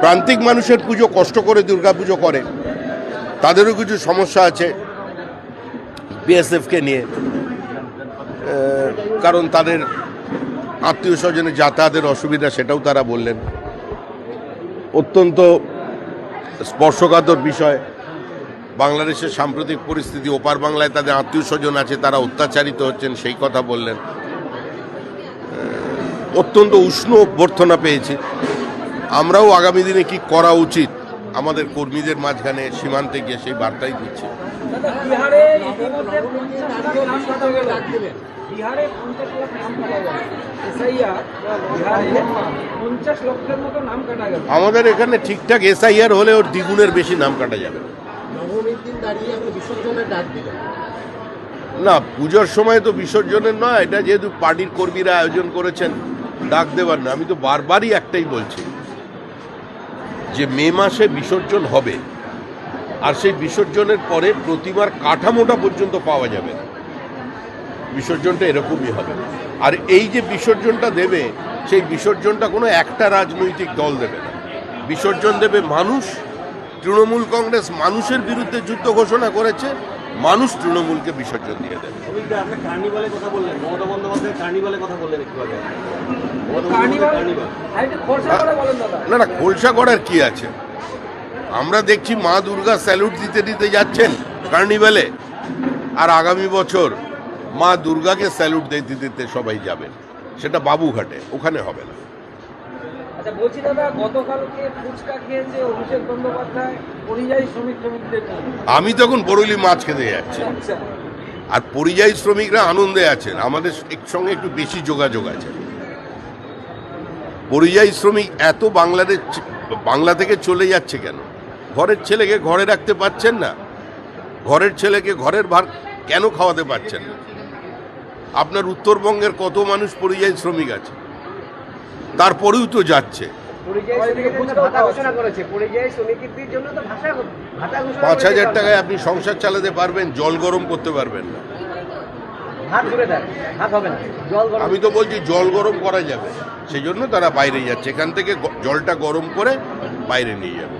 প্রান্তিক মানুষের পুজো কষ্ট করে, দুর্গা পুজো করে। তাদেরও কিছু সমস্যা আছে বিএসএফকে নিয়ে। কারণ তাদের আত্মীয় স্বজনের যাতায়াতের অসুবিধা, সেটাও তারা বললেন। অত্যন্ত স্পর্শকাতর বিষয়। বাংলাদেশের সাম্প্রতিক পরিস্থিতি, ওপার বাংলায় তাদের আত্মীয় স্বজন আছে, তারা অত্যাচারিত হচ্ছেন, সেই কথা বললেন। অত্যন্ত উষ্ণ অভ্যর্থনা পেয়েছি। আমরাও আগামী দিনে কি করা উচিত আমাদের কর্মীদের মাঝখানে সীমান্তে গিয়ে সেই বার্তাই দিচ্ছি। দাদা, বিহারে ইতিমধ্যে পঞ্চাশ লাখ নাম কাটা গেল। বিহারে পঞ্চাশ লাখ নাম কাটা গেল। এসআইআর বিহারে পঞ্চাশ লক্ষের মতো নাম কাটা গেল। আমাদের এখানে ঠিকঠাক এসআইআর হলে ওর দ্বিগুণের বেশি নাম কাটা যাবে। নবমীর দিন দাঁড়িয়ে আপনি বিসর্জনের ডাক দিলেন না পুজোর সময় তো বিসর্জনের নয় এটা যেহেতু পার্টির কর্মীরা আয়োজন করেছেন ডাক দেবার না, আমি তো বারবারই একটাই বলছি যে মে মাসে বিসর্জন হবে, আর সেই বিসর্জনের পরে প্রতিমার কাঠামোটা পর্যন্ত পাওয়া যাবে বিসর্জনটা এরকমই হবে। আর এই যে বিসর্জনটা দেবে, সেই বিসর্জনটা কোনো একটা রাজনৈতিক দল দেবে না। বিসর্জন দেবে মানুষ, তৃণমূল কংগ্রেস মানুষের বিরুদ্ধে যুদ্ধ ঘোষণা করেছে মানুষ তৃণমূলকে বিসর্জন দিয়ে দেবে দাদা। না না খোলসা করার কি আছে? আমরা দেখছি মা দুর্গা স্যালুট দিতে দিতে যাচ্ছেন কার্নিভ্যালে আর আগামী বছর মা দুর্গাকে স্যালুট দিতে দিতে সবাই যাবেন। সেটা বাবুঘাটে ওখানে হবে না। আচ্ছা বলছি দাদা গতকালকে ফুচকা খেয়েছে অভিষেক বন্দ্যোপাধ্যায় পরিযায়ী শ্রমিক শ্রমিকদের আমি তখন বরলি মাছ খেতে যাচ্ছি। আচ্ছা। আর পরিযায়ী শ্রমিকরা আনন্দে আছেন। আমাদের এক- সঙ্গে একটু বেশি যোগাযোগ আছে। পরিযায়ী শ্রমিক এত বাংলাদেশ বাংলা থেকে চলে যাচ্ছে কেন? ঘরের ছেলেকে ঘরে রাখতে পারছেন না। ঘরের ছেলেকে ঘরের ভার কেন খাওয়াতে পারছেন না? আপনার উত্তরবঙ্গের কত মানুষ পরিযায়ী শ্রমিক আছে? তারপরেও তো যাচ্ছে। পাঁচ হাজার টাকায় আপনি সংসার চালাতে পারবেন জল গরম করতে পারবেন না। আমি তো বলছি জল গরম করা যাবে সেই জন্য তারা বাইরে যাচ্ছে। এখান থেকে জলটা গরম করে বাইরে নিয়ে যাবে।